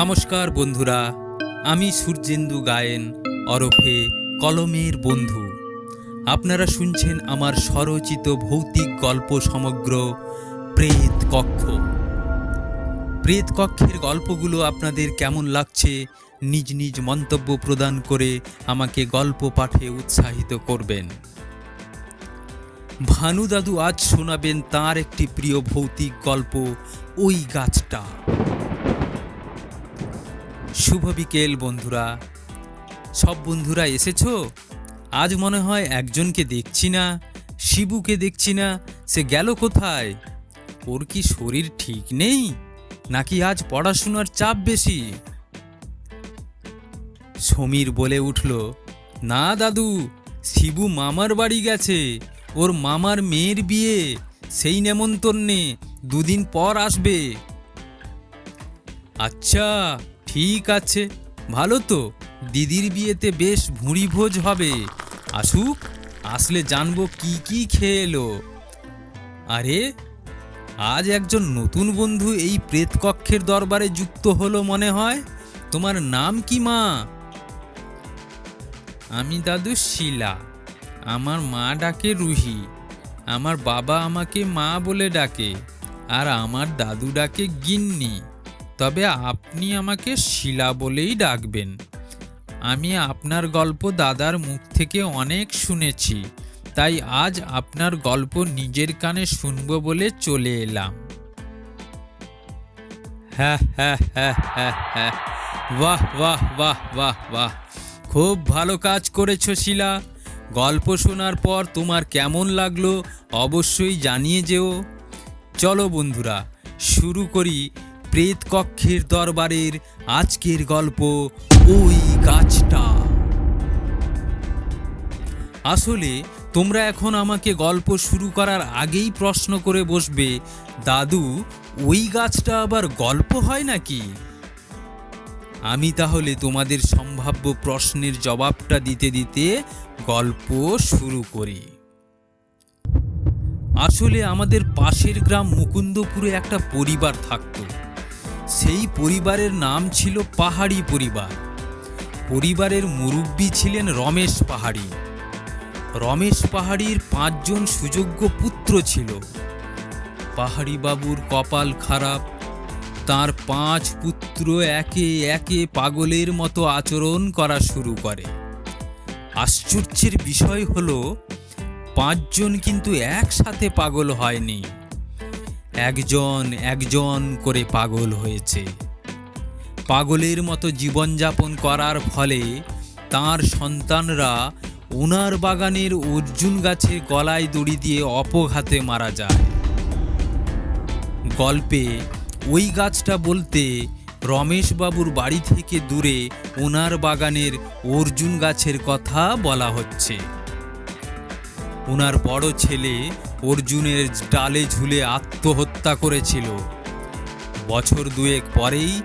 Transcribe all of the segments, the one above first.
নমস্কার বন্ধুরা, আমি সূর্যেন্দু গায়েন অরফে কলমের বন্ধু। আপনারা শুনছেন আমার স্বরচিত ভৌতিক গল্প সমগ্র প্রেত কক্ষ। প্রেত কক্ষের গল্পগুলো আপনাদের কেমন লাগছে, নিজ নিজ মন্তব্য প্রদান করে আমাকে গল্প পাঠে উৎসাহিত করবেন। ভানু দাদু আজ শোনাবেন তার একটি প্রিয় ভৌতিক গল্প, ওই গাছটা। শুভ বিকেল, বন্ধুরা। সব বন্ধুরা এসেছ? আজ মনে হয় একজনকে দেখছি না, শিবুকে দেখছি না, সে গেল কোথায়? ওর কি শরীর ঠিক নেই? নাকি আজ পড়াশোনার চাপ বেশি? সমীর বলে উঠল, না দাদু, শিবু মামার বাড়ি গেছে। ওর মামার মেয়ের বিয়ে, সেই নেমন্তন্নে দুদিন পর আসবে। আচ্ছা ঠিক আছে। ভালো তো। দিদির বিয়েতে বেশ ভুঁড়ি ভোজ হবে। আসুক, আসলে জানব কি কি খেয়ে এলো। আরে, আজ একজন নতুন বন্ধু এই প্রেতকক্ষের দরবারে যুক্ত হলো মনে হয়। তোমার নাম কি, মা? আমি দাদু শিলা। আমার মা ডাকে রুহি। আমার বাবা আমাকে মা বলে ডাকে। আর আমার দাদু ডাকে গিন্নি। তবে আপনি আমাকে শিলা বলেই ডাকবেন। আমি আপনার গল্প দাদার মুখ থেকে অনেক শুনেছি, তাই আজ আপনার গল্প নিজের কানে শুনব বলে চলে এলাম। হ্যাঁ হ্যাঁ হ্যাঁ হ্যাঁ হ্যাঁ। বাহ বাহ বাহ বাহ বাহ। খুব ভালো কাজ করেছ শিলা। গল্প শোনার পর তোমার কেমন লাগল অবশ্যই জানিয়ে যেও। চলো বন্ধুরা, শুরু করি প্রেত কক্ষের দরবারের আজকের গল্প ওই গাছটা। আসলে তোমরা এখন আমাকে গল্প শুরু করার আগেই প্রশ্ন করে বসবে, দাদু, ওই গাছটা আবার গল্প হয় নাকি? আমি তাহলে তোমাদের সম্ভাব্য প্রশ্নের জবাবটা দিতে দিতে গল্প শুরু করি। আসলে আমাদের পাশের গ্রাম মুকুন্দপুরে একটা পরিবার থাকতো। সেই পরিবারের নাম ছিল পাহাড়ি পরিবার। পরিবারের মুরব্বী ছিলেন রমেশ পাহাড়ি। রমেশ পাহাড়ির পাঁচজন সুযোগ্য পুত্র ছিল। পাহাড়ি বাবুর কপাল খারাপ। তার পাঁচ পুত্র একে একে পাগলের মতো আচরণ করা শুরু করে। আশ্চর্যের বিষয় হল, পাঁচজন কিন্তু একসাথে পাগল হয়নি। একজন একজন করে পাগল হয়েছে। পাগলের মতো জীবনযাপন করার ফলে তার সন্তানরা ওনার বাগানের অর্জুন গাছে গলায় দড়ি দিয়ে অপঘাতে মারা যায়। গল্পে ওই গাছটা বলতে রমেশবাবুর বাড়ি থেকে দূরে ওনার বাগানের অর্জুন গাছের কথা বলা হচ্ছে। ওনার বড় ছেলে অর্জুনের ডালে ঝুলে আত্মহত্যা করেছিল। বছর দুয়েক পরেই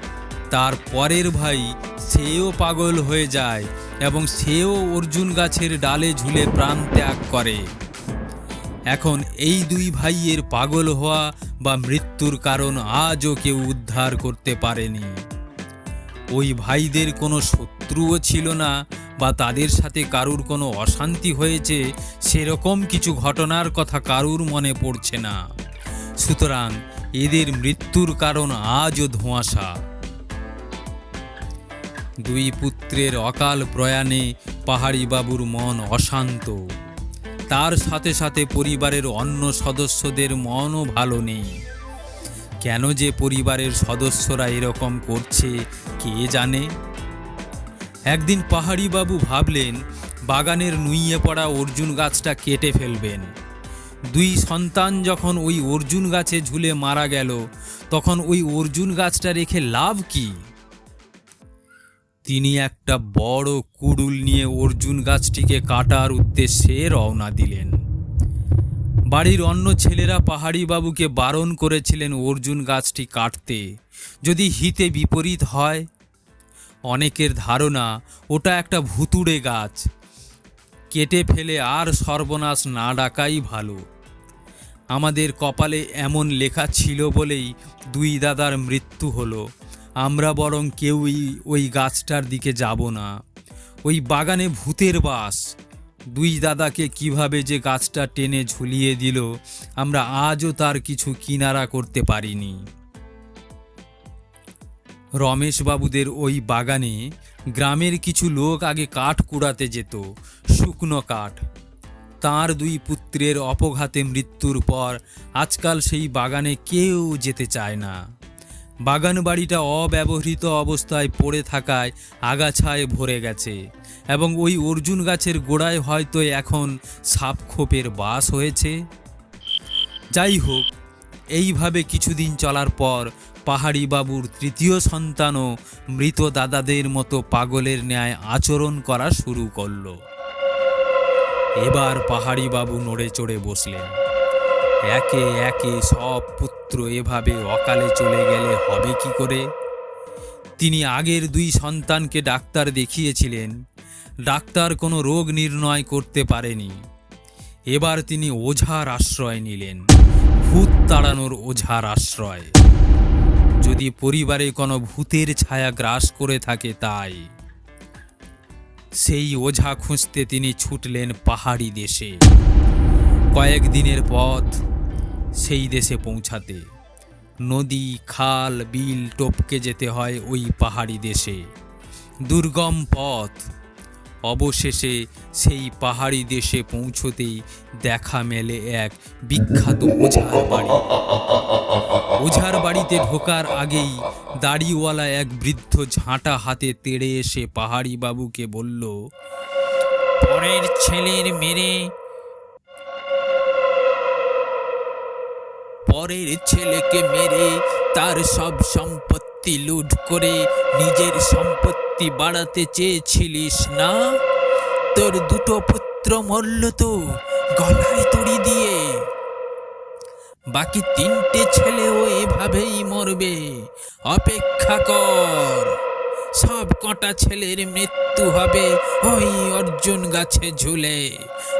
তার পরের ভাই সেও পাগল হয়ে যায় এবং সেও অর্জুন গাছের ডালে ঝুলে প্রাণ ত্যাগ করে। এখন এই দুই ভাইয়ের পাগল হওয়া বা মৃত্যুর কারণ আজও কেউ উদ্ধার করতে পারেনি। ওই ভাইদের কোনো শত্রুও ছিল না বা তাদের সাথে কারুর কোনো অশান্তি হয়েছে, সেরকম কিছু ঘটনার কথা কারুর মনে পড়ছে না। সুতরাং এদের মৃত্যুর কারণ আজও ধোঁয়াশা। দুই পুত্রের অকাল প্রয়াণে পাহাড়ি বাবুর মন অশান্ত। তার সাথে সাথে পরিবারের অন্য সদস্যদের মনও ভালো নেই। কেন যে পরিবারের সদস্যরা এরকম করছে, কে জানে? একদিন পাহাড়ি বাবু ভাবলেন, বাগানের নুইয়ে পড়া অর্জুন গাছটা কেটে ফেলবেন। দুই সন্তান যখন ওই অর্জুন গাছে ঝুলে মারা গেল, তখন ওই অর্জুন গাছটা রেখে লাভ কি? তিনি একটা বড় কুড়ুল নিয়ে অর্জুন গাছটিকে কাটার উদ্দেশ্যে রওনা দিলেন। বাড়ির অন্য ছেলেরা পাহাড়ি বাবুকে বারণ করেছিলেন, অর্জুন গাছটি কাটতে যদি হিতে বিপরীত হয়? অনেকের ধারণা, ওটা একটা ভুতুড়ে গাছ। কেটে ফেলে আর সর্বনাশ না ডাকাই ভালো। আমাদের কপালে এমন লেখা ছিল বলেই দুই দাদার মৃত্যু হলো। আমরা বরং কেউই ওই গাছটার দিকে যাব না। ওই বাগানে ভূতের বাস। দুই দাদাকে কীভাবে যে গাছটা টেনে ঝুলিয়ে দিল, আমরা আজও তার কিছু কিনারা করতে পারিনি। রমেশবাবুদের ওই বাগানে গ্রামের কিছু লোক আগে কাঠ কুড়াতে যেত, শুকনো কাঠ। তার দুই পুত্রের অপঘাতে মৃত্যুর পর আজকাল সেই বাগানে কেউ যেতে চায় না। বাগান বাড়িটা অব্যবহৃত অবস্থায় পড়ে থাকায় আগাছায় ভরে গেছে এবং ওই অর্জুন গাছের গোড়ায় হয়তো এখন সাপখোপের বাস হয়েছে। যাই হোক, এইভাবে কিছুদিন চলার পর পাহাড়ি বাবুর তৃতীয় সন্তানও মৃত দাদাদের মতো পাগলের ন্যায় আচরণ করা শুরু করল। এবার পাহাড়ি বাবু নড়ে চড়ে বসলেন। একে একে সব পুত্র এভাবে অকালে চলে গেলে হবে কি করে? তিনি আগের দুই সন্তানকে ডাক্তার দেখিয়েছিলেন। ডাক্তার কোনো রোগ নির্ণয় করতে পারেনি। এবার তিনি ওঝার আশ্রয় নিলেন। ভূত তাড়ানোর ওঝার আশ্রয়। যদি পরিবারে কোনো ভূতের ছায়া গ্রাস করে থাকে তাই। সেই ওঝা খুঁজতে তিনি ছুটলেন পাহাড়ি দেশে। কয়েক দিনের পথ সেই দেশে পৌঁছাতে। নদী, খাল, বিল টপকে যেতে হয় ওই পাহাড়ি দেশে। দুর্গম পথ। অবশেষে সেই পাহাড়ি দেশে পৌঁছতেই দেখা মেলে এক বিখ্যাত ওঝার বাড়ি। ওঝার বাড়িতে ঢোকার আগেই দাড়িওয়ালা এক বৃদ্ধ ঝাঁটা হাতে তেড়ে এসে পাহাড়ি বাবুকে বলল, পরের ছেলের মেরে পরের ছেলেকে মেরে তার সব সম্পত্তি লুট করে নিজের সম্পত্তি বাড়াতে চেয়েছিলিস না? তোর দুটো পুত্র মরল তো গলায় তড়ি দিয়ে। বাকি তিনটে ছেলেও এভাবেই মরবে। অপেক্ষা কর, সব কটা ছেলের মৃত্যু হবে ওই অর্জুন গাছে ঝুলে।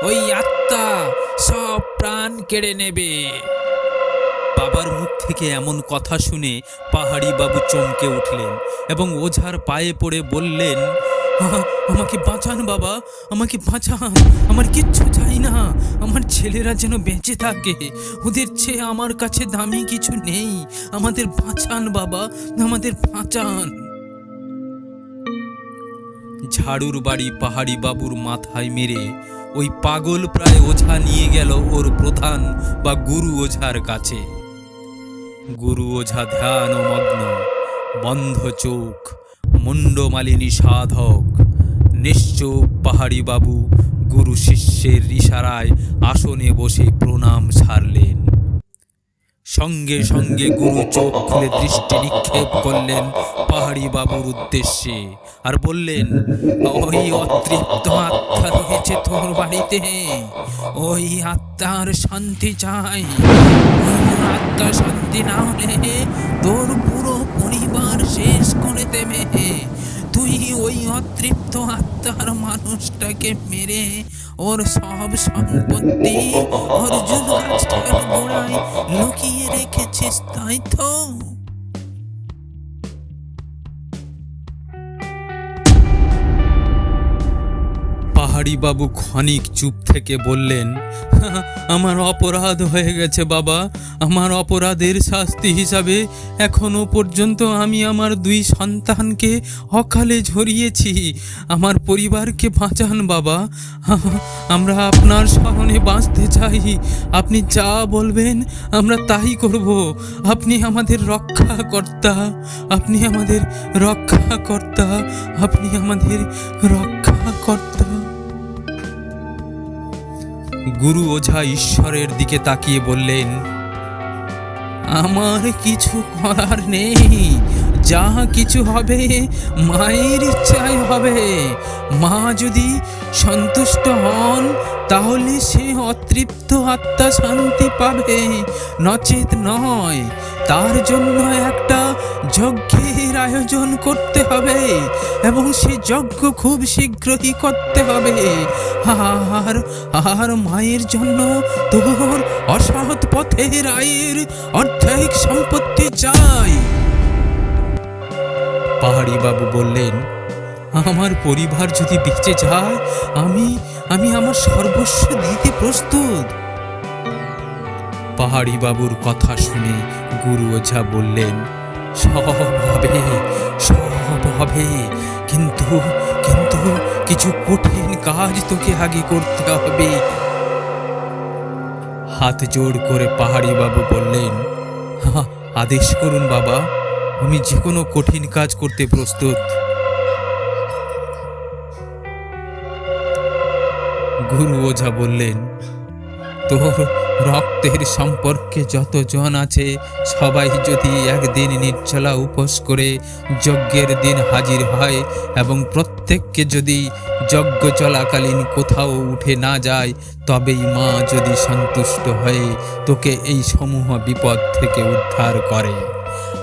ওই আত্মা সব প্রাণ কেড়ে নেবে। বাবার মুখ থেকে এমন কথা শুনে পাহাড়ি বাবু চমকে উঠলেন এবং ওঝার পায়ে পড়ে বললেন আমাকে বাঁচান বাবা, আমাকে বাঁচান। আমার কিচ্ছু চাই না। আমার ছেলেরা যেন বেঁচে থাকে। ওদের চেয়ে আমার কাছে দামি কিছু নেই। আমাদের বাঁচান বাবা, আমাদের বাঁচান। ঝাড়ুর বাড়ি পাহাড়ি বাবুর মাথায় মেরে ওই পাগল প্রায় ওঝা নিয়ে গেল ওর প্রধান বা গুরু ওঝার কাছে। গুরু ওঝা ধ্যান মগ্ন বন্ধ চোখ মুন্ডমালিনী সাধক নিশ্চুপ পাহাড়ি বাবু গুরু শিষ্যের ইশারায় আসনে বসে প্রণাম ছাড়লেন। সঙ্গে সঙ্গে গুরু চোখ দৃষ্টি নিক্ষেপ করলেন পাহাড়ি বাবুর উদ্দেশ্যে আর বললেন, ওই অতৃপ্ত তোর বাড়িতে ওই আত্মার শান্তি চাই। আত্মার শান্তি না হলে তোর পুরো পরিবার শেষ করে দেবে। তুই ওই অতৃপ্ত আত্মার মানুষটাকে মেরে ওর সব সম্পত্তি অর্জুন লুকিয়ে রেখেছিস, তাই তো? বাবু ক্ষণিক চুপ থেকে বললেন আমার অপরাধ হয়ে গেছে বাবা। আমার অপরাধের শাস্তি হিসাবে এখনও পর্যন্ত আমি আমার দুই সন্তানকে অকালে ঝরিয়েছি। আমার পরিবারকে বাঁচান বাবা। আমরা আপনার স্মরণে বাঁচতে চাই। আপনি যা বলবেন, আমরা তাই করব। আপনি আমাদের রক্ষাকর্তা। আপনি আমাদের রক্ষাকর্তা। আপনি আমাদের রক্ষাকর্তা। গুরু ওঝা ঈশ্বরের দিকে তাকিয়ে বললেন, আমার কিছু করার নেই। যা কিছু হবে, মায়ের ইচ্ছায় হবে। মা যদি সন্তুষ্ট হন, তাহলে সে অতৃপ্ত আত্মা শান্তি পাবে। নচেত নয় তার জন্য একটা যজ্ঞের আয়োজন করতে হবে এবং সে যজ্ঞ খুব শীঘ্রই করতে হবে। আর আর মায়ের জন্য তোর অসৎ পথের আয়ের অর্ধেক সম্পত্তি চাই। পাহাড়ি বাবু বললেন, আমার পরিবার যদি বেঁচে যায়, আমি আমি আমার সর্বস্ব দিতে প্রস্তুত। পাহাড়ি বাবুর কথা শুনে গুরু ওঝা বললেন সব হবে সব হবে। কিন্তু কিন্তু কিছু কঠিন কাজ তোকে আগে করতে হবে। হাত জোড় করে পাহাড়ি বাবু বললেন "হা, আদেশ করুন বাবা আমি যে কোনো কঠিন কাজ করতে প্রস্তুত। গুরু ওঝা বললেন তোর রক্তের সম্পর্কে যতজন আছে, সবাই যদি একদিন নির্জলা উপোস করে যজ্ঞের দিন হাজির হয় এবং প্রত্যেককে যদি যজ্ঞ চলাকালীন কোথাও উঠে না যায়, তবেই মা যদি সন্তুষ্ট হয়ে তোকে এই সমূহ বিপদ থেকে উদ্ধার করে।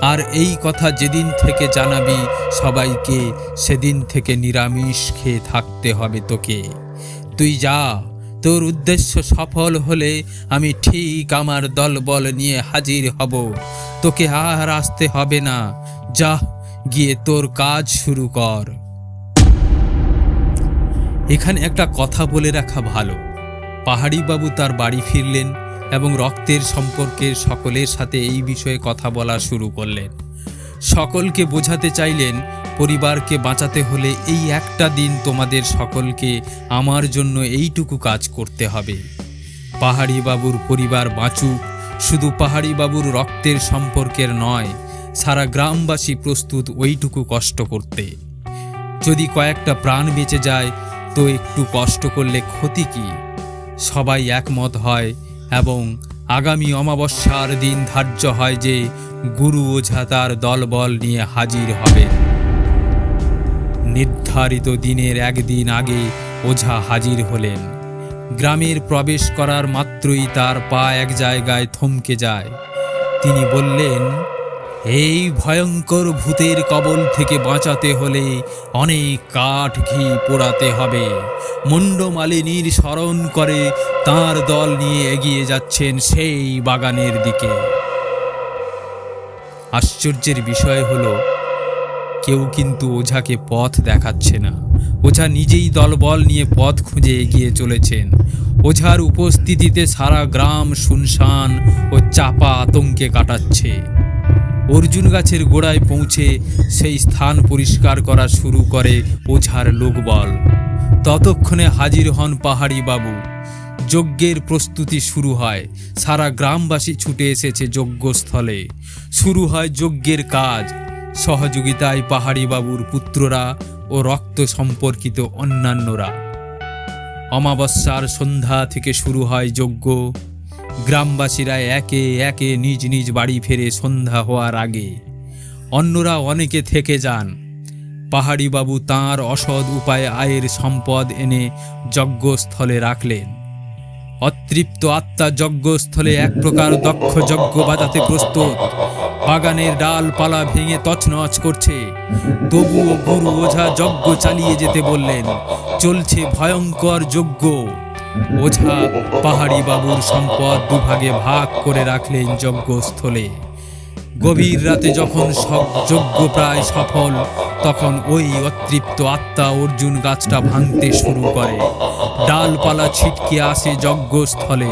আর এই কথা যেদিন থেকে জানাবি, সবাইকে সেদিন থেকে নিরামিষ খেয়ে থাকতে হবে তোকে। তুই যা তোর উদ্দেশ্য সফল হলে আমি ঠিক আমার দলবল নিয়ে হাজির হব। তোকে আর আসতে হবে না। যা, গিয়ে তোর কাজ শুরু কর। এখানে একটা কথা বলে রাখা ভালো। পাহাড়ি বাবু তার বাড়ি ফিরলেন এবং রক্তের সম্পর্কের সকলের সাথে এই বিষয়ে কথা বলা শুরু করলেন। সকলকে বোঝাতে চাইলেন পরিবারকে বাঁচাতে হলে এই একটা দিন তোমাদের সকলকে আমার জন্য এইটুকু কাজ করতে হবে। পাহাড়ি বাবুর পরিবার বাঁচুক, শুধু পাহাড়ি বাবুর রক্তের সম্পর্কের নয়, সারা গ্রামবাসী প্রস্তুত ওইটুকু কষ্ট করতে। যদি কয়েকটা প্রাণ বেঁচে যায়, তো একটু কষ্ট করলে ক্ষতি কি? সবাই একমত হয় এবং আগামী অমাবস্যার দিন ধার্য হয় যে গুরু ওঝা তার দলবল নিয়ে হাজির হবেন। নির্ধারিত দিনের একদিন আগে ওঝা হাজির হলেন। গ্রামের প্রবেশ করার মাত্রই তার পা এক জায়গায় থমকে যায়। তিনি বললেন, এই ভয়ঙ্কর ভূতের কবল থেকে বাঁচাতে হলে অনেক কাঠ ঘি পোড়াতে হবে। মুন্ডমালিনীর স্মরণ করে তার দল নিয়ে এগিয়ে যাচ্ছেন সেই বাগানের দিকে। আশ্চর্যের বিষয় হলো কেউ কিন্তু ওঝাকে পথ দেখাচ্ছে না। ওঝা নিজেই দলবল নিয়ে পথ খুঁজে এগিয়ে চলেছেন। ওঝার উপস্থিতিতে সারা গ্রাম শুনশান ও চাপা আতঙ্কে কাটাচ্ছে। অর্জুন গাছের গোড়ায় পৌঁছে সেই স্থান পরিষ্কার করা শুরু করে ওঝার লোকবল। ততক্ষণে হাজির হন পাহাড়ি বাবু। যজ্ঞের প্রস্তুতি শুরু হয়। সারা গ্রামবাসী ছুটে এসেছে যজ্ঞস্থলে। শুরু হয় যজ্ঞের কাজ। সহযোগিতায় পাহাড়ি বাবুর পুত্ররা ও রক্ত সম্পর্কিত অন্যান্যরা। অমাবস্যার সন্ধ্যা থেকে শুরু হয় যজ্ঞ। গ্রামবাসীরা একে একে নিজ নিজ বাড়ি ফেরে সন্ধ্যা হওয়ার আগে। অন্যরা অনেকে থেকে যান। পাহাড়ি বাবু তাঁর অসৎ উপায়ে আয়ের সম্পদ এনে যজ্ঞস্থলে রাখলেন। অতৃপ্ত আত্মা যজ্ঞস্থলে এক প্রকার দক্ষ যজ্ঞ বাজাতে প্রস্তুত। বাগানের ডালপালা ভেঙে তছনছ করছে। তবুও গুরু ওঝা যজ্ঞ চালিয়ে যেতে বললেন, চলছে ভয়ঙ্কর যজ্ঞ। ওঝা পাহাড়ি বাবুর সম্পদ দুভাগে ভাগ করে রাখলেন যজ্ঞস্থলে। গভীর রাতে যখন সব যজ্ঞ প্রায় সফল, তখন ওই অতৃপ্ত আত্মা অর্জুন গাছটা ভাঙতে শুরু করে। ডালপালা ছিটকে আসে যজ্ঞস্থলে।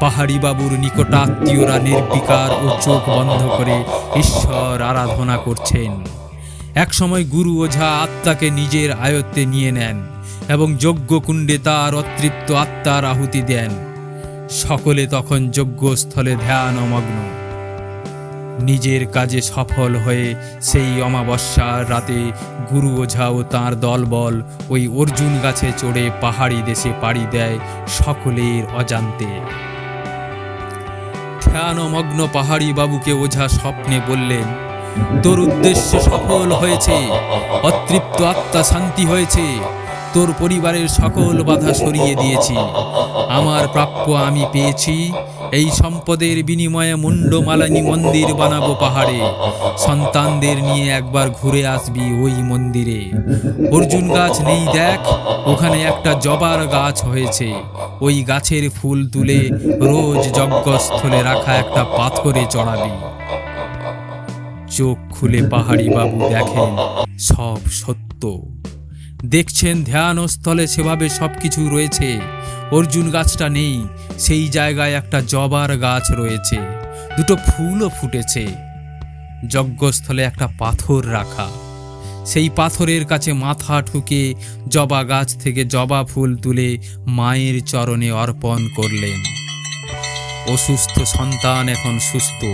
পাহাড়ি বাবুর নিকটাত্মীয়রা নির্বিকার ও চোখ বন্ধ করে ঈশ্বর আরাধনা করছেন। একসময় গুরু ওঝা আত্মাকে নিজের আয়ত্তে নিয়ে নেন এবং যজ্ঞকুণ্ডে তার অতৃপ্ত আত্মার আহুতি দেন। সকলে তখন যজ্ঞস্থলে ধ্যানমগ্ন। নিজের কাজে সফল হয়ে সেই অমাবস্যার রাতে গুরু ওঝা ও তাঁর দলবল ওই অর্জুন গাছে চড়ে পাহাড়ি দেশে পাড়ি দেয় সকলের অজান্তে। ধ্যানমগ্ন পাহাড়ি বাবুকে ওঝা স্বপ্নে বললেন, তোর উদ্দেশ্য সফল হয়েছে, অতৃপ্ত আত্মা শান্তি হয়েছে তোর পরিবারের সকল বাধা সরিয়ে দিয়েছি। আমার প্রাপ্য আমি পেয়েছি। এই সম্পদের বিনিময়ে মুন্ডমালানি মন্দির বানাবো পাহাড়ে। সন্তানদের নিয়ে একবার ঘুরে আসবি ওই মন্দিরে। অর্জুন গাছ নেই দেখ, ওখানে একটা জবার গাছ হয়েছে। ওই গাছের ফুল তুলে রোজ যজ্ঞস্থলে রাখা একটা পাথরে চড়াবি। চোখ খুলে পাহাড়ি বাবু দেখেন, সব সত্য। দেখছেন ধ্যানস্থলে সেভাবে সব কিছু রয়েছে। অর্জুন গাছটা নেই, সেই জায়গায় একটা জবার গাছ রয়েছে। দুটো ফুলও ফুটেছে। যজ্ঞস্থলে একটা পাথর রাখা। সেই পাথরের কাছে মাথা ঠুকে জবা গাছ থেকে জবা ফুল তুলে মায়ের চরণে অর্পণ করলেন। অসুস্থ সন্তান এখন সুস্থ।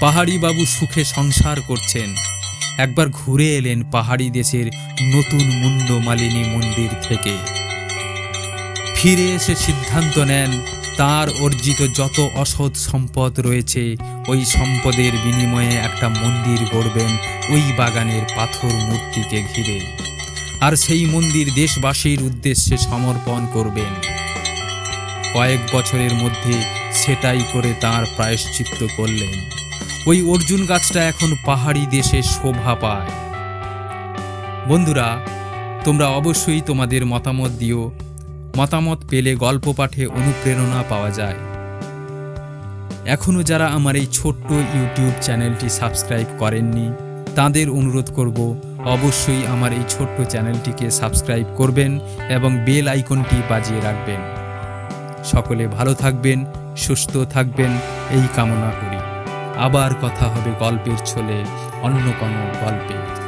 পাহাড়ি বাবু সুখে সংসার করছেন। একবার ঘুরে এলেন পাহাড়ি দেশের নতুন মুন্ড মালিনী মন্দির থেকে। ফিরে এসে সিদ্ধান্ত নেন, তার অর্জিত যত অসৎ সম্পদ রয়েছে, ওই সম্পদের বিনিময়ে একটা মন্দির গড়বেন ওই বাগানের পাথর মূর্তিকে ঘিরে। আর সেই মন্দির দেশবাসীর উদ্দেশ্যে সমর্পণ করবেন। কয়েক বছরের মধ্যে সেটাই করে তার প্রায়শ্চিত্ত করলেন। ওই অর্জুন গাছটা এখন পাহাড়ি দেশে শোভা পায়। বন্ধুরা, তোমরা অবশ্যই তোমাদের মতামত দিও। মতামত পেলে গল্প পাঠে অনুপ্রেরণা পাওয়া যায়। এখনও যারা আমার এই ছোট্ট ইউটিউব চ্যানেলটি সাবস্ক্রাইব করেননি, তাদের অনুরোধ করব অবশ্যই আমার এই ছোট্ট চ্যানেলটিকে সাবস্ক্রাইব করবেন এবং বেল আইকনটি বাজিয়ে রাখবেন। সকলে ভালো থাকবেন, সুস্থ থাকবেন, এই কামনা করি। আবার কথা হবে গল্পের ছলে অন্য কোনো গল্পে